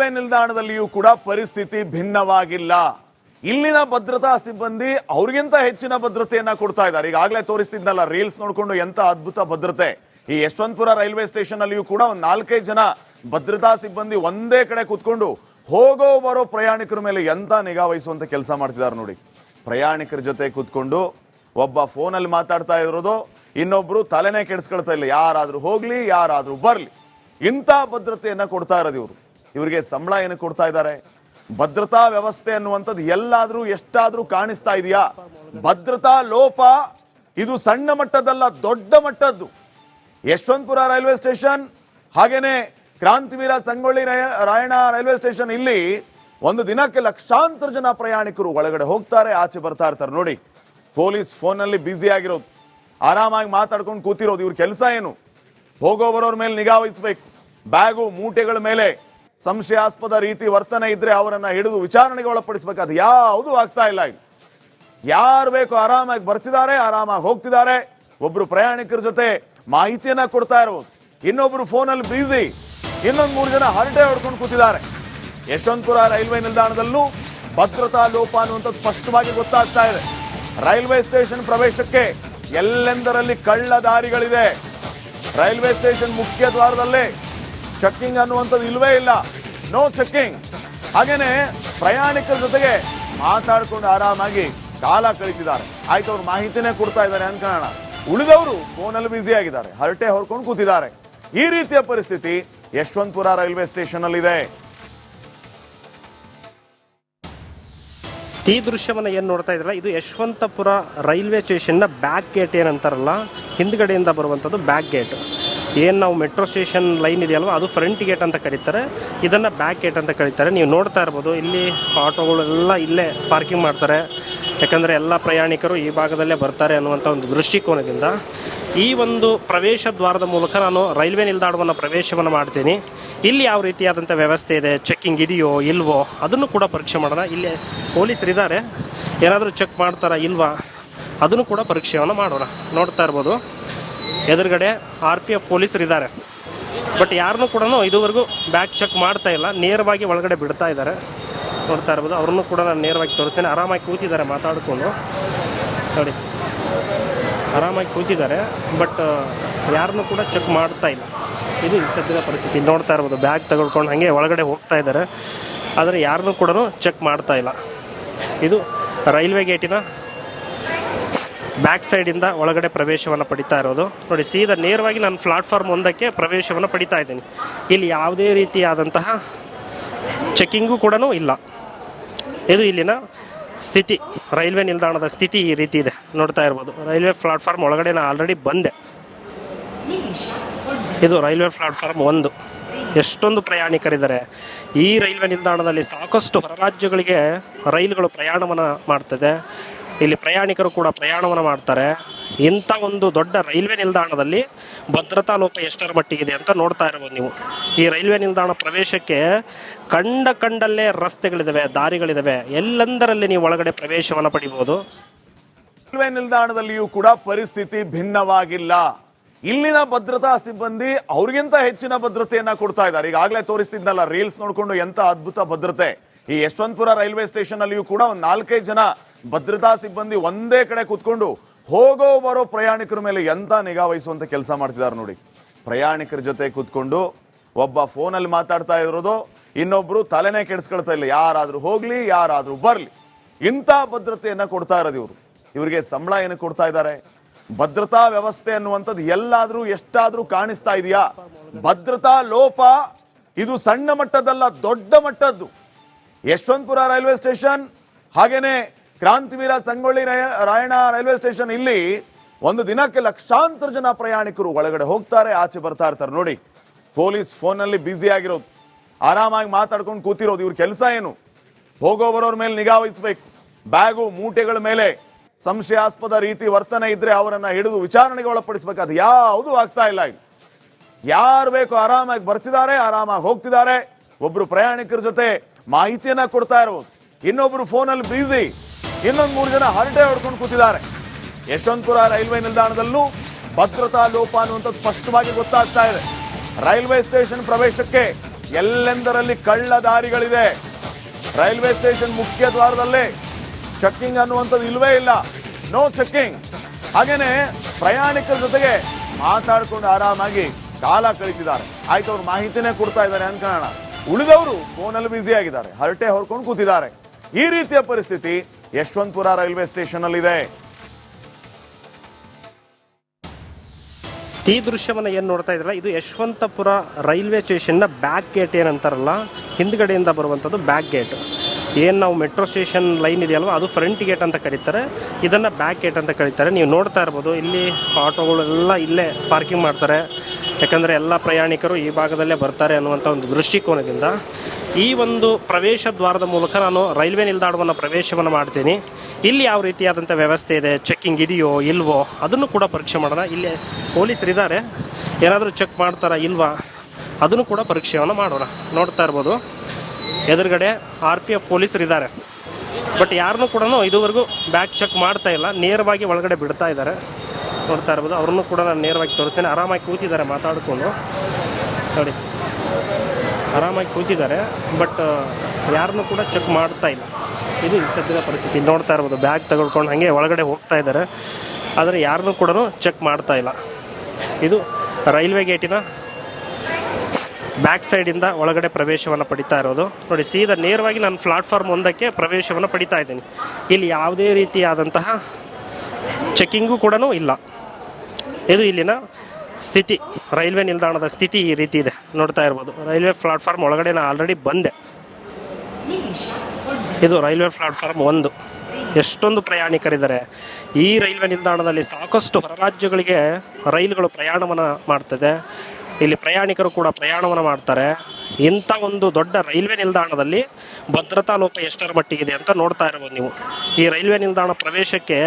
Railway ನಿಲ್ದಾಣದಲ್ಲಿಯೂ ಕೂಡ ಪರಿಸ್ಥಿತಿ ಭಿನ್ನವಾಗಿಲ್ಲ. ಇಲ್ಲಿನ ಭದ್ರತಾ ಸಿಬ್ಬಂದಿ ಅವ್ರಿಗಿಂತ ಹೆಚ್ಚಿನ ಭದ್ರತೆಯನ್ನ ಕೊಡ್ತಾ ಇದ್ದಾರೆ. ಈಗಾಗಲೇ ತೋರಿಸ್ತಿದ್ನಲ್ಲ, ರೀಲ್ಸ್ ನೋಡಿಕೊಂಡು ಎಂತ ಅದ್ಭುತ ಭದ್ರತೆ. ಈ ಯಶವಂತಪುರ ರೈಲ್ವೆ ಸ್ಟೇಷನ್ ಅಲ್ಲಿಯೂ ಕೂಡ ಒಂದ್ ನಾಲ್ಕೈದು ಜನ ಭದ್ರತಾ ಸಿಬ್ಬಂದಿ ಒಂದೇ ಕಡೆ ಕೂತ್ಕೊಂಡು ಹೋಗೋ ಬರೋ ಪ್ರಯಾಣಿಕರ ಮೇಲೆ ಎಂತ ನಿಗಾ ವಹಿಸುವಂತ ಕೆಲಸ ಮಾಡ್ತಿದ್ದಾರೆ ನೋಡಿ. ಪ್ರಯಾಣಿಕರ ಜೊತೆ ಕೂತ್ಕೊಂಡು ಒಬ್ಬ ಫೋನಲ್ಲಿ ಮಾತಾಡ್ತಾ ಇರೋದು, ಇನ್ನೊಬ್ರು ತಲೆನೇ ಕೆಡಿಸ್ಕೊಳ್ತಾ ಇಲ್ಲ. ಯಾರಾದ್ರೂ ಹೋಗ್ಲಿ, ಯಾರಾದ್ರೂ ಬರ್ಲಿ. ಇಂಥ ಭದ್ರತೆಯನ್ನ ಕೊಡ್ತಾ ಇರೋದು ಇವರು. ಇವರಿಗೆ ಸಂಬಳ ಏನು ಕೊಡ್ತಾ ಇದ್ದಾರೆ? ಭದ್ರತಾ ವ್ಯವಸ್ಥೆ ಅನ್ನುವಂಥದ್ದು ಎಲ್ಲಾದ್ರೂ ಎಷ್ಟಾದ್ರೂ ಕಾಣಿಸ್ತಾ ಇದೆಯಾ? ಭದ್ರತಾ ಲೋಪ ಇದು ಸಣ್ಣ ಮಟ್ಟದಲ್ಲ, ದೊಡ್ಡ ಮಟ್ಟದ್ದು. ಯಶವಂತಪುರ ರೈಲ್ವೆ ಸ್ಟೇಷನ್, ಹಾಗೇನೆ ಕ್ರಾಂತಿವೀರ ಸಂಗೊಳ್ಳಿ ರಾಯಣ ರೈಲ್ವೆ ಸ್ಟೇಷನ್ ಇಲ್ಲಿ ಒಂದು ದಿನಕ್ಕೆ ಲಕ್ಷಾಂತರ ಜನ ಪ್ರಯಾಣಿಕರು ಒಳಗಡೆ ಹೋಗ್ತಾರೆ, ಆಚೆ ಬರ್ತಾ ಇರ್ತಾರೆ. ನೋಡಿ, ಪೊಲೀಸ್ ಫೋನಲ್ಲಿ ಬ್ಯುಸಿ ಆಗಿರೋದು. ಆರಾಮಾಗಿ ಮಾತಾಡ್ಕೊಂಡು ಕೂತಿರೋದು. ಇವ್ರ ಕೆಲಸ ಏನು? ಹೋಗೋ ಬರೋರ ಮೇಲೆ ನಿಗಾ ವಹಿಸ್ಬೇಕು. ಬ್ಯಾಗು, ಮೂಟೆಗಳ ಮೇಲೆ ಸಂಶಯಾಸ್ಪದ ರೀತಿ ವರ್ತನೆ ಇದ್ರೆ ಅವರನ್ನ ಹಿಡಿದು ವಿಚಾರಣೆಗೆ ಒಳಪಡಿಸಬೇಕಾದ ಯಾವುದು ಆಗ್ತಾ ಇಲ್ಲ ಇಲ್ಲಿ. ಯಾರು ಬೇಕು ಆರಾಮಾಗಿ ಬರ್ತಿದ್ದಾರೆ, ಆರಾಮಾಗಿ ಹೋಗ್ತಿದ್ದಾರೆ. ಒಬ್ರು ಪ್ರಯಾಣಿಕರ ಜೊತೆ ಮಾಹಿತಿಯನ್ನ ಕೊಡ್ತಾ ಇರಬಹುದು ಇನ್ನೊಬ್ರು ಫೋನಲ್ಲಿ ಬ್ಯುಸಿ. ಇನ್ನೊಂದು ಮೂರು ಜನ ಹರಟೆ ಹೊಡ್ಕೊಂಡು ಕೂತಿದ್ದಾರೆ. ಯಶವಂತಪುರ ರೈಲ್ವೆ ನಿಲ್ದಾಣದಲ್ಲೂ ಭದ್ರತಾ ಲೋಪ ಅನ್ನುವಂಥದ್ದು ಸ್ಪಷ್ಟವಾಗಿ ಗೊತ್ತಾಗ್ತಾ ಇದೆ. ರೈಲ್ವೆ ಸ್ಟೇಷನ್ ಪ್ರವೇಶಕ್ಕೆ ಎಲ್ಲೆಂದರಲ್ಲಿ ಕಳ್ಳ ದಾರಿಗಳಿದೆ ರೈಲ್ವೆ ಸ್ಟೇಷನ್ ಮುಖ್ಯ ದ್ವಾರದಲ್ಲೇ ಚೆಕ್ಕಿಂಗ್ ಅನ್ನುವಂಥದ್ದು ಇಲ್ಲವೇ ಇಲ್ಲ. ನೋ ಚೆಕ್ಕಿಂಗ್ ಹಾಗೇನೆ ಪ್ರಯಾಣಿಕರ ಜೊತೆಗೆ ಮಾತಾಡ್ಕೊಂಡು ಆರಾಮಾಗಿ ಕಾಲ ಕಳೀತಿದ್ದಾರೆ. ಆಯ್ತು, ಅವ್ರು ಮಾಹಿತಿನೇ ಕೊಡ್ತಾ ಇದ್ದಾರೆ ಅನ್ಕೋಣ ಉಳಿದವರು ಫೋನಲ್ಲಿ ಬ್ಯುಸಿ ಆಗಿದ್ದಾರೆ. ಹರಟೆ ಹೊರ್ಕೊಂಡು ಕೂತಿದ್ದಾರೆ. ಈ ರೀತಿಯ ಪರಿಸ್ಥಿತಿ ಯಶವಂತಪುರ ರೈಲ್ವೆ ಸ್ಟೇಷನ್ ಅಲ್ಲಿ ಇದೆ ಈ ದೃಶ್ಯವನ್ನ ಏನು ನೋಡ್ತಾ ಇದ್ರಲ್ಲ, ಇದು ಯಶವಂತಪುರ ರೈಲ್ವೆ ಸ್ಟೇಷನ್ನ ಬ್ಯಾಕ್ ಗೇಟ್ ಏನಂತಾರಲ್ಲ, ಹಿಂದ್ಗಡೆಯಿಂದ ಬರುವಂಥದ್ದು ಬ್ಯಾಕ್ ಗೇಟ್ ಏನು ನಾವು ಮೆಟ್ರೋ ಸ್ಟೇಷನ್ ಲೈನ್ ಇದೆಯಲ್ವ, ಅದು ಫ್ರಂಟ್ ಗೇಟ್ ಅಂತ ಕರೀತಾರೆ. ಇದನ್ನು ಬ್ಯಾಕ್ ಗೇಟ್ ಅಂತ ಕರೀತಾರೆ. ನೀವು ನೋಡ್ತಾ ಇರ್ಬೋದು, ಇಲ್ಲಿ ಆಟೋಗಳೆಲ್ಲ ಇಲ್ಲೇ ಪಾರ್ಕಿಂಗ್ ಮಾಡ್ತಾರೆ. ಯಾಕಂದರೆ ಎಲ್ಲ ಪ್ರಯಾಣಿಕರು ಈ ಭಾಗದಲ್ಲೇ ಬರ್ತಾರೆ ಅನ್ನುವಂಥ ಒಂದು ದೃಷ್ಟಿಕೋನದಿಂದ. ಈ ಒಂದು ಪ್ರವೇಶ ದ್ವಾರದ ಮೂಲಕ ನಾನು ರೈಲ್ವೆ ನಿಲ್ದಾಣವನ್ನು ಪ್ರವೇಶವನ್ನು ಮಾಡ್ತೀನಿ. ಇಲ್ಲಿ ಯಾವ ರೀತಿಯಾದಂಥ ವ್ಯವಸ್ಥೆ ಇದೆ? ಚೆಕ್ಕಿಂಗ್ ಇದೆಯೋ, ಇಲ್ವೋ, ಅದನ್ನು ಕೂಡ ಪರೀಕ್ಷೆ ಮಾಡೋಣ. ಇಲ್ಲಿ ಪೊಲೀಸರು ಇದ್ದಾರೆ. ಏನಾದರೂ ಚೆಕ್ ಮಾಡ್ತಾರಾ, ಇಲ್ವಾ, ಅದನ್ನು ಕೂಡ ಪರೀಕ್ಷೆಯನ್ನು ಮಾಡೋಣ. ನೋಡ್ತಾ ಇರ್ಬೋದು. ಎದುರುಗಡೆ ಆರ್ ಪಿ ಎಫ್ ಪೊಲೀಸರು ಇದ್ದಾರೆ. ಬಟ್ ಯಾರನ್ನೂ ಕೂಡ ಇದುವರೆಗೂ ಬ್ಯಾಗ್ ಚೆಕ್ ಮಾಡ್ತಾ ಇಲ್ಲ. ನೇರವಾಗಿ ಒಳಗಡೆ ಬಿಡ್ತಾ ಇದ್ದಾರೆ. ನೋಡ್ತಾ ಇರ್ಬೋದು. ಅವ್ರನ್ನೂ ಕೂಡ ನಾನು ನೇರವಾಗಿ ತೋರಿಸ್ತೇನೆ. ಆರಾಮಾಗಿ ಕೂತಿದ್ದಾರೆ ಮಾತಾಡಿಕೊಂಡು. ನೋಡಿ. ಆರಾಮಾಗಿ ಕೂತಿದ್ದಾರೆ. ಬಟ್ ಯಾರನ್ನೂ ಕೂಡ ಚೆಕ್ ಮಾಡ್ತಾ ಇಲ್ಲ. ಇದು ಸದ್ಯದ ಪರಿಸ್ಥಿತಿ. ನೋಡ್ತಾ ಇರ್ಬೋದು. ಬ್ಯಾಗ್ ತಗೊಳ್ಕೊಂಡು ಹಾಗೆ ಒಳಗಡೆ ಹೋಗ್ತಾ ಇದ್ದಾರೆ. ಆದರೆ ಯಾರನ್ನು ಕೂಡ ಚೆಕ್ ಮಾಡ್ತಾ ಇಲ್ಲ. ಇದು ರೈಲ್ವೆ ಗೇಟಿನ ಬ್ಯಾಕ್ ಸೈಡಿಂದ ಒಳಗಡೆ ಪ್ರವೇಶವನ್ನು ಪಡಿತಾ ಇರೋದು. ನೋಡಿ, ಸೀದಾ ನೇರವಾಗಿ ನಾನು ಪ್ಲಾಟ್ಫಾರ್ಮ್ ಒಂದಕ್ಕೆ ಪ್ರವೇಶವನ್ನು ಪಡಿತಾ ಇದ್ದೀನಿ. ಇಲ್ಲಿ ಯಾವುದೇ ರೀತಿಯಾದಂತಹ ಚೆಕ್ಕಿಂಗು ಕೂಡ ಇಲ್ಲ. ಇದು ಇಲ್ಲಿನ ಸ್ಥಿತಿ, ರೈಲ್ವೆ ನಿಲ್ದಾಣದ ಸ್ಥಿತಿ ಈ ರೀತಿ ಇದೆ. ನೋಡ್ತಾ ಇರ್ಬೋದು, ರೈಲ್ವೆ ಪ್ಲಾಟ್ಫಾರ್ಮ್ ಒಳಗಡೆ ನಾನು ಆಲ್ರೆಡಿ ಬಂದೆ. ಇದು ರೈಲ್ವೆ ಪ್ಲಾಟ್ಫಾರ್ಮ್ ಒಂದು. ಎಷ್ಟೊಂದು ಪ್ರಯಾಣಿಕರಿದ್ದಾರೆ. ಈ ರೈಲ್ವೆ ನಿಲ್ದಾಣದಲ್ಲಿ ಸಾಕಷ್ಟು ಹೊರರಾಜ್ಯಗಳಿಗೆ ರೈಲುಗಳು ಪ್ರಯಾಣವನ್ನು ಮಾಡ್ತದೆ. ಇಲ್ಲಿ ಪ್ರಯಾಣಿಕರು ಕೂಡ ಪ್ರಯಾಣವನ್ನು ಮಾಡ್ತಾರೆ. ಇಂಥ ಒಂದು ದೊಡ್ಡ ರೈಲ್ವೆ ನಿಲ್ದಾಣದಲ್ಲಿ ಭದ್ರತಾ ಲೋಪ ಎಷ್ಟರ ಮಟ್ಟಿಗಿದೆ ಅಂತ ನೋಡ್ತಾ ಇರ್ಬೋದು ನೀವು. ಈ ರೈಲ್ವೆ ನಿಲ್ದಾಣ ಪ್ರವೇಶಕ್ಕೆ ಕಂಡ ಕಂಡಲ್ಲೇ ರಸ್ತೆಗಳಿದ್ದಾವೆ ದಾರಿಗಳಿದ್ದಾವೆ ಎಲ್ಲೆಂದರಲ್ಲಿ ನೀವು ಒಳಗಡೆ ಪ್ರವೇಶವನ್ನು ಪಡಿಬೋದು? ರೈಲ್ವೆ ನಿಲ್ದಾಣದಲ್ಲಿಯೂ ಕೂಡ ಪರಿಸ್ಥಿತಿ ಭಿನ್ನವಾಗಿಲ್ಲ. ಇಲ್ಲಿನ ಭದ್ರತಾ ಸಿಬ್ಬಂದಿ ಅವ್ರಿಗಿಂತ ಹೆಚ್ಚಿನ ಭದ್ರತೆಯನ್ನ ಕೊಡ್ತಾ ಇದ್ದಾರೆ. ಈಗಾಗಲೇ ತೋರಿಸ್ತಿದ್ನಲ್ಲ ರೀಲ್ಸ್ ನೋಡ್ಕೊಂಡು ಎಂತ ಅದ್ಭುತ ಭದ್ರತೆ. ಈ ಯಶವಂತಪುರ ರೈಲ್ವೆ ಸ್ಟೇಷನ್ ಅಲ್ಲಿಯೂ ಕೂಡ ಒಂದ್ ನಾಲ್ಕೈದು ಜನ ಭದ್ರತಾ ಸಿಬ್ಬಂದಿ ಒಂದೇ ಕಡೆ ಕೂತ್ಕೊಂಡು ಹೋಗೋ ಬರೋ ಪ್ರಯಾಣಿಕರ ಮೇಲೆ ಎಂತ ನಿಗಾ ವಹಿಸುವಂತ ಕೆಲಸ ಮಾಡ್ತಿದ್ದಾರೆ ನೋಡಿ. ಪ್ರಯಾಣಿಕರ ಜೊತೆ ಕೂತ್ಕೊಂಡು ಒಬ್ಬ ಫೋನಲ್ಲಿ ಮಾತಾಡ್ತಾ ಇರೋದು, ಇನ್ನೊಬ್ರು ತಲೆನೇ ಕೆಡಿಸ್ಕೊಳ್ತಾ ಇಲ್ಲ. ಯಾರಾದರೂ ಹೋಗ್ಲಿ, ಯಾರಾದರೂ ಬರಲಿ. ಇಂಥ ಭದ್ರತೆಯನ್ನು ಕೊಡ್ತಾ ಇರೋದು ಇವರು. ಇವರಿಗೆ ಸಂಬಳ ಏನು ಕೊಡ್ತಾ ಇದ್ದಾರೆ? ಭದ್ರತಾ ವ್ಯವಸ್ಥೆ ಅನ್ನುವಂಥದ್ದು ಎಲ್ಲಾದ್ರೂ ಎಷ್ಟಾದ್ರೂ ಕಾಣಿಸ್ತಾ ಇದೆಯಾ? ಭದ್ರತಾ ಲೋಪ ಇದು ಸಣ್ಣ ಮಟ್ಟದಲ್ಲ ದೊಡ್ಡ ಮಟ್ಟದ್ದು. ಯಶವಂತಪುರ ರೈಲ್ವೆ ಸ್ಟೇಷನ್, ಹಾಗೇನೆ ಕ್ರಾಂತಿವೀರ ಸಂಗೊಳ್ಳಿ ರಾಯಣ ರೈಲ್ವೆ ಸ್ಟೇಷನ್ ಇಲ್ಲಿ ಒಂದು ದಿನಕ್ಕೆ ಲಕ್ಷಾಂತರ ಜನ ಪ್ರಯಾಣಿಕರು ಒಳಗಡೆ ಹೋಗ್ತಾರೆ, ಆಚೆ ಬರ್ತಾ ಇರ್ತಾರೆ. ನೋಡಿ, ಪೊಲೀಸ್ ಫೋನಲ್ಲಿ ಬ್ಯುಸಿ ಆಗಿರೋದು. ಆರಾಮಾಗಿ ಮಾತಾಡ್ಕೊಂಡು ಕೂತಿರೋದು. ಇವ್ರ ಕೆಲಸ ಏನು? ಹೋಗೋ ಬರೋರ ಮೇಲೆ ನಿಗಾ ವಹಿಸ್ಬೇಕು. ಬ್ಯಾಗು, ಮೂಟೆಗಳ ಮೇಲೆ ಸಂಶಯಾಸ್ಪದ ರೀತಿ ವರ್ತನೆ ಇದ್ರೆ ಅವರನ್ನ ಹಿಡಿದು ವಿಚಾರಣೆಗೆ ಒಳಪಡಿಸ್ಬೇಕು. ಅದು ಯಾವುದು ಆಗ್ತಾ ಇಲ್ಲ ಇಲ್ಲಿ. ಯಾರು ಬೇಕು ಆರಾಮಾಗಿ ಬರ್ತಿದ್ದಾರೆ, ಆರಾಮಾಗಿ ಹೋಗ್ತಿದ್ದಾರೆ. ಒಬ್ರು ಪ್ರಯಾಣಿಕರ ಜೊತೆ ಮಾಹಿತಿಯನ್ನ ಕೊಡ್ತಾ ಇರಬಹುದು ಇನ್ನೊಬ್ರು ಫೋನಲ್ಲಿ ಬ್ಯುಸಿ. ಇನ್ನೊಂದ್ ಮೂರು ಜನ ಹರಟೆ ಹೊಡ್ಕೊಂಡು ಕೂತಿದ್ದಾರೆ. ಯಶವಂತಪುರ ರೈಲ್ವೆ ನಿಲ್ದಾಣದಲ್ಲೂ ಭದ್ರತಾ ಲೋಪ ಅನ್ನುವಂಥದ್ದು ಸ್ಪಷ್ಟವಾಗಿ ಗೊತ್ತಾಗ್ತಾ ಇದೆ. ರೈಲ್ವೆ ಸ್ಟೇಷನ್ ಪ್ರವೇಶಕ್ಕೆ ಎಲ್ಲೆಂದರಲ್ಲಿ ಕಳ್ಳ ದಾರಿಗಳಿದೆ. ರೈಲ್ವೆ ಸ್ಟೇಷನ್ ಮುಖ್ಯ ದ್ವಾರದಲ್ಲೇ ಚೆಕ್ಕಿಂಗ್ ಅನ್ನುವಂಥದ್ದು ಇಲ್ವೇ ಇಲ್ಲ. No checking. ಹಾಗೇನೆ ಪ್ರಯಾಣಿಕರ ಜೊತೆಗೆ ಮಾತಾಡಿಕೊಂಡು ಆರಾಮಾಗಿ ಕಾಲ ಕಳೀತಿದ್ದಾರೆ. ಆಯ್ತು, ಅವ್ರು ಮಾಹಿತಿನೇ ಕೊಡ್ತಾ ಇದ್ದಾರೆ ಅನ್ಕೋಣ ಉಳಿದವರು ಫೋನಲ್ಲಿ ಬ್ಯುಸಿ ಆಗಿದ್ದಾರೆ. ಹರಟೆ ಹೊರ್ಕೊಂಡು ಕೂತಿದ್ದಾರೆ. ಈ ರೀತಿಯ ಪರಿಸ್ಥಿತಿ ಯಶವಂತಪುರ ರೈಲ್ವೆ ಸ್ಟೇಷನ್ ಅಲ್ಲಿ ಇದೆ ಈ ದೃಶ್ಯವನ್ನು ಏನು ನೋಡ್ತಾ ಇದ್ರಲ್ಲ, ಇದು ಯಶವಂತಪುರ ರೈಲ್ವೆ ಸ್ಟೇಷನ್ನ ಬ್ಯಾಕ್ ಗೇಟ್ ಏನಂತಾರಲ್ಲ ಹಿಂದ್ಗಡೆಯಿಂದ ಬರುವಂಥದ್ದು ಬ್ಯಾಕ್ ಗೇಟ್ ಏನು ನಾವು ಮೆಟ್ರೋ ಸ್ಟೇಷನ್ ಲೈನ್ ಇದೆಯಲ್ವ, ಅದು ಫ್ರಂಟ್ ಗೇಟ್ ಅಂತ ಕರೀತಾರೆ. ಇದನ್ನು ಬ್ಯಾಕ್ ಗೇಟ್ ಅಂತ ಕರೀತಾರೆ. ನೀವು ನೋಡ್ತಾ ಇರ್ಬೋದು, ಇಲ್ಲಿ ಆಟೋಗಳೆಲ್ಲ ಇಲ್ಲೇ ಪಾರ್ಕಿಂಗ್ ಮಾಡ್ತಾರೆ. ಯಾಕಂದರೆ ಎಲ್ಲ ಪ್ರಯಾಣಿಕರು ಈ ಭಾಗದಲ್ಲೇ ಬರ್ತಾರೆ ಅನ್ನುವಂಥ ಒಂದು ದೃಷ್ಟಿಕೋನದಿಂದ. ಈ ಒಂದು ಪ್ರವೇಶ ದ್ವಾರದ ಮೂಲಕ ನಾನು ರೈಲ್ವೆ ನಿಲ್ದಾಣವನ್ನು ಪ್ರವೇಶವನ್ನು ಮಾಡ್ತೀನಿ. ಇಲ್ಲಿ ಯಾವ ರೀತಿಯಾದಂಥ ವ್ಯವಸ್ಥೆ ಇದೆ? ಚೆಕ್ಕಿಂಗ್ ಇದೆಯೋ, ಇಲ್ವೋ? ಅದನ್ನು ಕೂಡ ಪರೀಕ್ಷೆ ಮಾಡೋಣ. ಇಲ್ಲಿ ಪೊಲೀಸರಿದ್ದಾರೆ ಏನಾದರೂ ಚೆಕ್ ಮಾಡ್ತಾರಾ, ಇಲ್ವಾ? ಅದನ್ನು ಕೂಡ ಪರೀಕ್ಷೆಯನ್ನು ಮಾಡೋಣ. ನೋಡ್ತಾ ಇರ್ಬೋದು. ಎದುರುಗಡೆ ಆರ್ ಪಿ ಎಫ್ ಪೊಲೀಸರು ಇದ್ದಾರೆ ಬಟ್ ಯಾರನ್ನೂ ಕೂಡ ಇದುವರೆಗೂ ಬ್ಯಾಗ್ ಚೆಕ್ ಮಾಡ್ತಾ ಇಲ್ಲ. ನೇರವಾಗಿ ಒಳಗಡೆ ಬಿಡ್ತಾ ಇದ್ದಾರೆ ನೋಡ್ತಾ ಇರ್ಬೋದು. ಅವ್ರನ್ನೂ ಕೂಡ ನಾನು ನೇರವಾಗಿ ತೋರಿಸ್ತೇನೆ. ಆರಾಮಾಗಿ ಕೂತಿದ್ದಾರೆ ಮಾತಾಡಿಕೊಂಡು. ನೋಡಿ. ಆರಾಮಾಗಿ ಕೂತಿದ್ದಾರೆ ಬಟ್ ಯಾರನ್ನೂ ಕೂಡ ಚೆಕ್ ಮಾಡ್ತಾ ಇಲ್ಲ. ಇದು ಸದ್ಯದ ಪರಿಸ್ಥಿತಿ. ನೋಡ್ತಾ ಇರ್ಬೋದು ಬ್ಯಾಗ್ ತಗೊಳ್ಕೊಂಡು ಹಾಗೆ ಒಳಗಡೆ ಹೋಗ್ತಾ ಇದ್ದಾರೆ, ಆದರೆ ಯಾರನ್ನೂ ಕೂಡ ಚೆಕ್ ಮಾಡ್ತಾ ಇಲ್ಲ. ಇದು ರೈಲ್ವೆ ಗೇಟಿನ ಬ್ಯಾಕ್ ಸೈಡಿಂದ ಒಳಗಡೆ ಪ್ರವೇಶವನ್ನು ಪಡಿತಾ ಇರೋದು. ನೋಡಿ, ಸೀದಾ ನೇರವಾಗಿ ನಾನು ಪ್ಲಾಟ್ಫಾರ್ಮ್ ಒಂದಕ್ಕೆ ಪ್ರವೇಶವನ್ನು ಪಡಿತಾ ಇದ್ದೀನಿ. ಇಲ್ಲಿ ಯಾವುದೇ ರೀತಿಯಾದಂತಹ ಚೆಕ್ಕಿಂಗು ಕೂಡ ಇಲ್ಲ. ಇದು ಇಲ್ಲಿನ ಸ್ಥಿತಿ, ರೈಲ್ವೆ ನಿಲ್ದಾಣದ ಸ್ಥಿತಿ ಈ ರೀತಿ ಇದೆ. ನೋಡ್ತಾ ಇರ್ಬೋದು. ರೈಲ್ವೆ ಪ್ಲಾಟ್ಫಾರ್ಮ್ ಒಳಗಡೆ ನಾನು ಆಲ್ರೆಡಿ ಬಂದೆ. ಇದು ರೈಲ್ವೆ ಪ್ಲಾಟ್ಫಾರ್ಮ್ ಒಂದು. ಎಷ್ಟೊಂದು ಪ್ರಯಾಣಿಕರಿದ್ದಾರೆ. ಈ ರೈಲ್ವೆ ನಿಲ್ದಾಣದಲ್ಲಿ ಸಾಕಷ್ಟು ಹೊರರಾಜ್ಯಗಳಿಗೆ ರೈಲುಗಳು ಪ್ರಯಾಣವನ್ನು ಮಾಡ್ತದೆ. ಇಲ್ಲಿ ಪ್ರಯಾಣಿಕರು ಕೂಡ ಪ್ರಯಾಣವನ್ನು ಮಾಡ್ತಾರೆ. ಇಂಥ ಒಂದು ದೊಡ್ಡ ರೈಲ್ವೆ ನಿಲ್ದಾಣದಲ್ಲಿ ಭದ್ರತಾ ಲೋಪ ಎಷ್ಟರ ಮಟ್ಟಿಗಿದೆ ಅಂತ ನೋಡ್ತಾ ಇರ್ಬೋದು ನೀವು. ಈ ರೈಲ್ವೆ ನಿಲ್ದಾಣ ಪ್ರವೇಶಕ್ಕೆ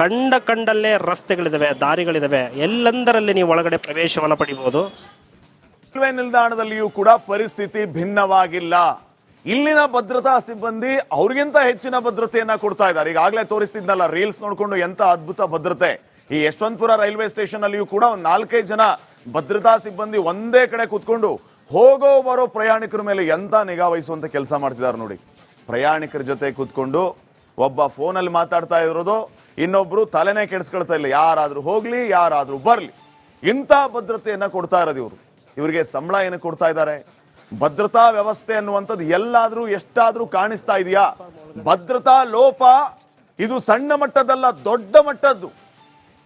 ಕಂಡ ಕಂಡಲ್ಲೇ ರಸ್ತೆಗಳಿದ್ದಾವೆ ದಾರಿಗಳಿದ್ದಾವೆ ಎಲ್ಲೆಂದರಲ್ಲಿ ನೀವು ಒಳಗಡೆ ಪ್ರವೇಶವನ್ನು ಪಡಿಬೋದು? ರೈಲ್ವೆ ನಿಲ್ದಾಣದಲ್ಲಿಯೂ ಕೂಡ ಪರಿಸ್ಥಿತಿ ಭಿನ್ನವಾಗಿಲ್ಲ. ಇಲ್ಲಿನ ಭದ್ರತಾ ಸಿಬ್ಬಂದಿ ಅವ್ರಿಗಿಂತ ಹೆಚ್ಚಿನ ಭದ್ರತೆಯನ್ನ ಕೊಡ್ತಾ ಇದ್ದಾರೆ. ಈಗಾಗಲೇ ತೋರಿಸ್ತಿದ್ನಲ್ಲ, ರೀಲ್ಸ್ ನೋಡ್ಕೊಂಡು ಎಂತ ಅದ್ಭುತ ಭದ್ರತೆ. ಈ ಯಶವಂತಪುರ ರೈಲ್ವೆ ಸ್ಟೇಷನ್ ಅಲ್ಲಿಯೂ ಕೂಡ ಒಂದ್ ನಾಲ್ಕೈದು ಜನ ಭದ್ರತಾ ಸಿಬ್ಬಂದಿ ಒಂದೇ ಕಡೆ ಕೂತ್ಕೊಂಡು ಹೋಗೋ ಬರೋ ಪ್ರಯಾಣಿಕರ ಮೇಲೆ ಎಂತ ನಿಗಾ ವಹಿಸುವಂತ ಕೆಲಸ ಮಾಡ್ತಿದ್ದಾರೆ ನೋಡಿ. ಪ್ರಯಾಣಿಕರ ಜೊತೆ ಕೂತ್ಕೊಂಡು ಒಬ್ಬ ಫೋನಲ್ಲಿ ಮಾತಾಡ್ತಾ ಇರೋದು, ಇನ್ನೊಬ್ರು ತಲೆನೇ ಕೆಡಿಸ್ಕೊಳ್ತಾ ಇಲ್ಲ. ಯಾರಾದರೂ ಹೋಗ್ಲಿ, ಯಾರಾದರೂ ಬರಲಿ. ಇಂಥ ಭದ್ರತೆಯನ್ನು ಕೊಡ್ತಾ ಇರೋದು ಇವರು. ಇವರಿಗೆ ಸಂಬಳ ಏನು ಕೊಡ್ತಾ ಇದ್ದಾರೆ? ಭದ್ರತಾ ವ್ಯವಸ್ಥೆ ಅನ್ನುವಂಥದ್ದು ಎಲ್ಲಾದ್ರೂ ಎಷ್ಟಾದ್ರೂ ಕಾಣಿಸ್ತಾ ಇದೆಯಾ? ಭದ್ರತಾ ಲೋಪ ಇದು ಸಣ್ಣ ಮಟ್ಟದಲ್ಲ ದೊಡ್ಡ ಮಟ್ಟದ್ದು.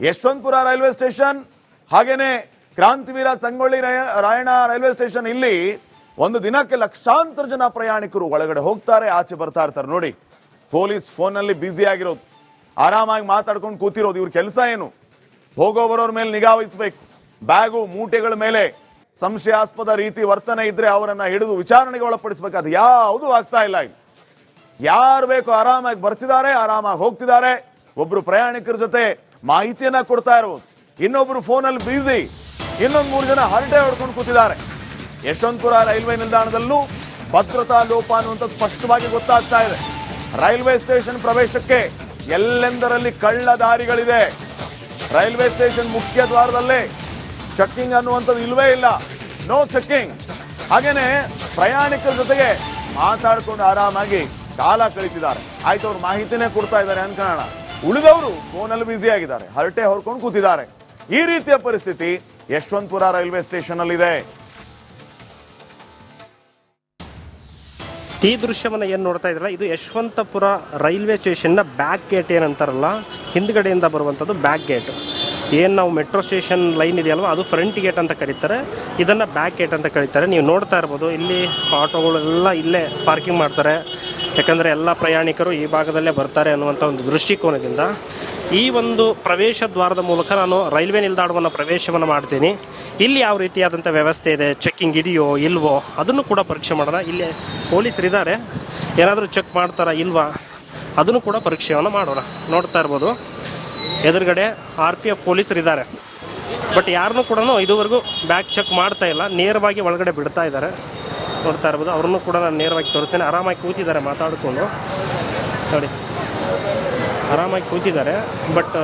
ಯಶವಂತಪುರ ರೈಲ್ವೆ ಸ್ಟೇಷನ್, ಹಾಗೇನೆ ಕ್ರಾಂತಿವೀರ ಸಂಗೊಳ್ಳಿ ರಾಯಣ ರೈಲ್ವೆ ಸ್ಟೇಷನ್ ಇಲ್ಲಿ ಒಂದು ದಿನಕ್ಕೆ ಲಕ್ಷಾಂತರ ಜನ ಪ್ರಯಾಣಿಕರು ಒಳಗಡೆ ಹೋಗ್ತಾರೆ, ಆಚೆ ಬರ್ತಾ ಇರ್ತಾರೆ. ನೋಡಿ, ಪೊಲೀಸ್ ಫೋನಲ್ಲಿ ಬ್ಯುಸಿ ಆಗಿರೋದು. ಆರಾಮಾಗಿ ಮಾತಾಡ್ಕೊಂಡು ಕೂತಿರೋದು. ಇವ್ರ ಕೆಲಸ ಏನು? ಹೋಗೋ ಬರೋರ ಮೇಲೆ ನಿಗಾ ವಹಿಸ್ಬೇಕು. ಬ್ಯಾಗು, ಮೂಟೆಗಳ ಮೇಲೆ ಸಂಶಯಾಸ್ಪದ ರೀತಿ ವರ್ತನೆ ಇದ್ರೆ ಅವರನ್ನ ಹಿಡಿದು ವಿಚಾರಣೆಗೆ ಒಳಪಡಿಸಬೇಕಾದ ಯಾವುದು ಆಗ್ತಾ ಇಲ್ಲ ಯಾರು ಬೇಕು ಆರಾಮಾಗಿ ಬರ್ತಿದ್ದಾರೆ, ಆರಾಮಾಗಿ ಹೋಗ್ತಿದ್ದಾರೆ. ಒಬ್ರು ಪ್ರಯಾಣಿಕರ ಜೊತೆ ಮಾಹಿತಿಯನ್ನ ಕೊಡ್ತಾ ಇರಬಹುದು ಇನ್ನೊಬ್ರು ಫೋನಲ್ಲಿ ಬ್ಯುಸಿ. ಇನ್ನೊಂದ್ ಮೂರು ಜನ ಹರಟೆ ಹೊಡ್ಕೊಂಡು ಕೂತಿದ್ದಾರೆ. ಯಶವಂತಪುರ ರೈಲ್ವೆ ನಿಲ್ದಾಣದಲ್ಲೂ ಭದ್ರತಾ ಲೋಪ ಅನ್ನುವಂಥದ್ದು ಸ್ಪಷ್ಟವಾಗಿ ಗೊತ್ತಾಗ್ತಾ ಇದೆ. ರೈಲ್ವೆ ಸ್ಟೇಷನ್ ಪ್ರವೇಶಕ್ಕೆ ಎಲ್ಲೆಂದರಲ್ಲಿ ಕಳ್ಳ ದಾರಿಗಳಿದೆ. ರೈಲ್ವೆ ಸ್ಟೇಷನ್ ಮುಖ್ಯ ದ್ವಾರದಲ್ಲೇ ಚೆಕ್ಕಿಂಗ್ ಅನ್ನುವಂಥದ್ದು ಇಲ್ವೇ ಇಲ್ಲ. No checking. ಹಾಗೇನೆ ಪ್ರಯಾಣಿಕರ ಜೊತೆಗೆ ಮಾತಾಡಿಕೊಂಡು ಆರಾಮಾಗಿ ಕಾಲ ಕಳೀತಿದ್ದಾರೆ. ಆಯ್ತು, ಅವ್ರು ಮಾಹಿತಿನೇ ಕೊಡ್ತಾ ಇದ್ದಾರೆ ಅನ್ಕೋಣ ಉಳಿದವರು ಫೋನಲ್ಲಿ ಬ್ಯುಸಿ ಆಗಿದ್ದಾರೆ. ಹರಟೆ ಹೊರ್ಕೊಂಡು ಕೂತಿದ್ದಾರೆ. ಈ ರೀತಿಯ ಪರಿಸ್ಥಿತಿ ಯಶವಂತಪುರ ರೈಲ್ವೆ ಸ್ಟೇಷನ್ ಅಲ್ಲಿ ಇದೆ ಈ ದೃಶ್ಯವನ್ನು ಏನು ನೋಡ್ತಾ ಇದ್ರಲ್ಲ ಇದು ಯಶವಂತಪುರ ರೈಲ್ವೆ ಸ್ಟೇಷನ್ನ ಬ್ಯಾಕ್ ಗೇಟ್ ಏನಂತಾರಲ್ಲ, ಹಿಂದ್ಗಡೆಯಿಂದ ಬರುವಂಥದ್ದು ಬ್ಯಾಕ್ ಗೇಟ್. ಏನು ನಾವು ಮೆಟ್ರೋ ಸ್ಟೇಷನ್ ಲೈನ್ ಇದೆಯಲ್ವ, ಅದು ಫ್ರಂಟ್ ಗೇಟ್ ಅಂತ ಕರೀತಾರೆ. ಇದನ್ನು ಬ್ಯಾಕ್ ಗೇಟ್ ಅಂತ ಕರೀತಾರೆ. ನೀವು ನೋಡ್ತಾ ಇರ್ಬೋದು, ಇಲ್ಲಿ ಆಟೋಗಳೆಲ್ಲ ಇಲ್ಲೇ ಪಾರ್ಕಿಂಗ್ ಮಾಡ್ತಾರೆ. ಯಾಕಂದರೆ ಎಲ್ಲ ಪ್ರಯಾಣಿಕರು ಈ ಭಾಗದಲ್ಲೇ ಬರ್ತಾರೆ ಅನ್ನುವಂಥ ಒಂದು ದೃಷ್ಟಿಕೋನದಿಂದ ಈ ಒಂದು ಪ್ರವೇಶ ದ್ವಾರದ ಮೂಲಕ ನಾನು ರೈಲ್ವೆ ನಿಲ್ದಾಣವನ್ನು ಪ್ರವೇಶವನ್ನು ಮಾಡ್ತೀನಿ. ಇಲ್ಲಿ ಯಾವ ರೀತಿಯಾದಂಥ ವ್ಯವಸ್ಥೆ ಇದೆ? ಚೆಕ್ಕಿಂಗ್ ಇದೆಯೋ, ಇಲ್ವೋ? ಅದನ್ನು ಕೂಡ ಪರೀಕ್ಷೆ ಮಾಡೋಣ. ಇಲ್ಲಿ ಪೊಲೀಸರು ಇದ್ದಾರೆ ಏನಾದರೂ ಚೆಕ್ ಮಾಡ್ತಾರಾ, ಇಲ್ವಾ? ಅದನ್ನು ಕೂಡ ಪರೀಕ್ಷೆಯನ್ನು ಮಾಡೋಣ. ನೋಡ್ತಾ ಇರ್ಬೋದು. ಎದುರುಗಡೆ ಆರ್ ಪಿ ಎಫ್ ಪೊಲೀಸರು ಇದ್ದಾರೆ ಬಟ್ ಯಾರನ್ನೂ ಕೂಡ ಇದುವರೆಗೂ ಬ್ಯಾಗ್ ಚೆಕ್ ಮಾಡ್ತಾ ಇಲ್ಲ. ನೇರವಾಗಿ ಒಳಗಡೆ ಬಿಡ್ತಾ ಇದ್ದಾರೆ. ನೋಡ್ತಾ ಇರ್ಬೋದು. ಅವ್ರನ್ನೂ ಕೂಡ ನಾನು ನೇರವಾಗಿ ತೋರಿಸ್ತೇನೆ. ಆರಾಮಾಗಿ ಕೂತಿದ್ದಾರೆ, ಮಾತಾಡಿಕೊಂಡು. ನೋಡಿ. ಆರಾಮಾಗಿ ಕೂತಿದ್ದಾರೆ, ಬಟ್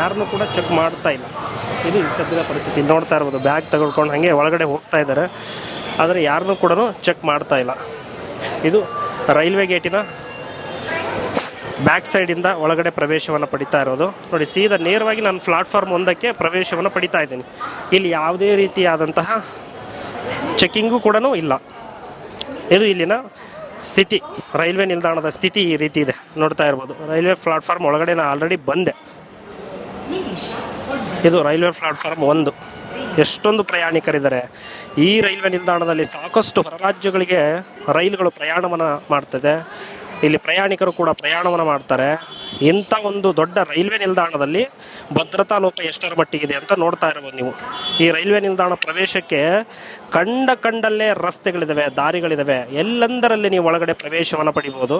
ಯಾರನ್ನು ಕೂಡ ಚೆಕ್ ಮಾಡ್ತಾ ಇಲ್ಲ. ಇದು ಸದ್ಯದ ಪರಿಸ್ಥಿತಿ. ನೋಡ್ತಾ ಇರ್ಬೋದು. ಬ್ಯಾಗ್ ತಗೊಳ್ಕೊಂಡು ಹಾಗೆ ಒಳಗಡೆ ಹೋಗ್ತಾ ಇದ್ದಾರೆ. ಆದರೆ ಯಾರನ್ನೂ ಕೂಡ ಚೆಕ್ ಮಾಡ್ತಾ ಇಲ್ಲ. ಇದು ರೈಲ್ವೆ ಗೇಟಿನ ಬ್ಯಾಕ್ ಸೈಡಿಂದ ಒಳಗಡೆ ಪ್ರವೇಶವನ್ನು ಪಡಿತಾ ಇರೋದು. ನೋಡಿ, ಸೀದಾ ನೇರವಾಗಿ ನಾನು ಪ್ಲಾಟ್ಫಾರ್ಮ್ ಒಂದಕ್ಕೆ ಪ್ರವೇಶವನ್ನು ಪಡಿತಾ ಇದ್ದೀನಿ. ಇಲ್ಲಿ ಯಾವುದೇ ರೀತಿಯಾದಂತಹ ಚೆಕ್ಕಿಂಗು ಕೂಡ ಇಲ್ಲ. ಇದು ಇಲ್ಲಿನ ಸ್ಥಿತಿ. ರೈಲ್ವೆ ನಿಲ್ದಾಣದ ಸ್ಥಿತಿ ಈ ರೀತಿ ಇದೆ. ನೋಡ್ತಾ ಇರ್ಬೋದು. ರೈಲ್ವೆ ಪ್ಲಾಟ್ಫಾರ್ಮ್ ಒಳಗಡೆ ನಾನು ಆಲ್ರೆಡಿ ಬಂದೆ. ಇದು ರೈಲ್ವೆ ಪ್ಲಾಟ್ಫಾರ್ಮ್ ಒಂದು. ಎಷ್ಟೊಂದು ಪ್ರಯಾಣಿಕರಿದ್ದಾರೆ. ಈ ರೈಲ್ವೆ ನಿಲ್ದಾಣದಲ್ಲಿ ಸಾಕಷ್ಟು ಹೊರ ರಾಜ್ಯಗಳಿಗೆ ರೈಲುಗಳು ಪ್ರಯಾಣವನ್ನು ಮಾಡ್ತದೆ. ಇಲ್ಲಿ ಪ್ರಯಾಣಿಕರು ಕೂಡ ಪ್ರಯಾಣವನ್ನು ಮಾಡ್ತಾರೆ. ಇಂಥ ಒಂದು ದೊಡ್ಡ ರೈಲ್ವೆ ನಿಲ್ದಾಣದಲ್ಲಿ ಭದ್ರತಾ ಲೋಪ ಎಷ್ಟರ ಮಟ್ಟಿಗಿದೆ ಅಂತ ನೋಡ್ತಾ ಇರ್ಬೋದು ನೀವು. ಈ ರೈಲ್ವೆ ನಿಲ್ದಾಣ ಪ್ರವೇಶಕ್ಕೆ ಕಂಡ ಕಂಡಲ್ಲೇ ರಸ್ತೆಗಳಿದ್ದಾವೆ ದಾರಿಗಳಿದ್ದಾವೆ ಎಲ್ಲೆಂದರಲ್ಲಿ ನೀವು ಒಳಗಡೆ ಪ್ರವೇಶವನ್ನು ಪಡಿಬೋದು?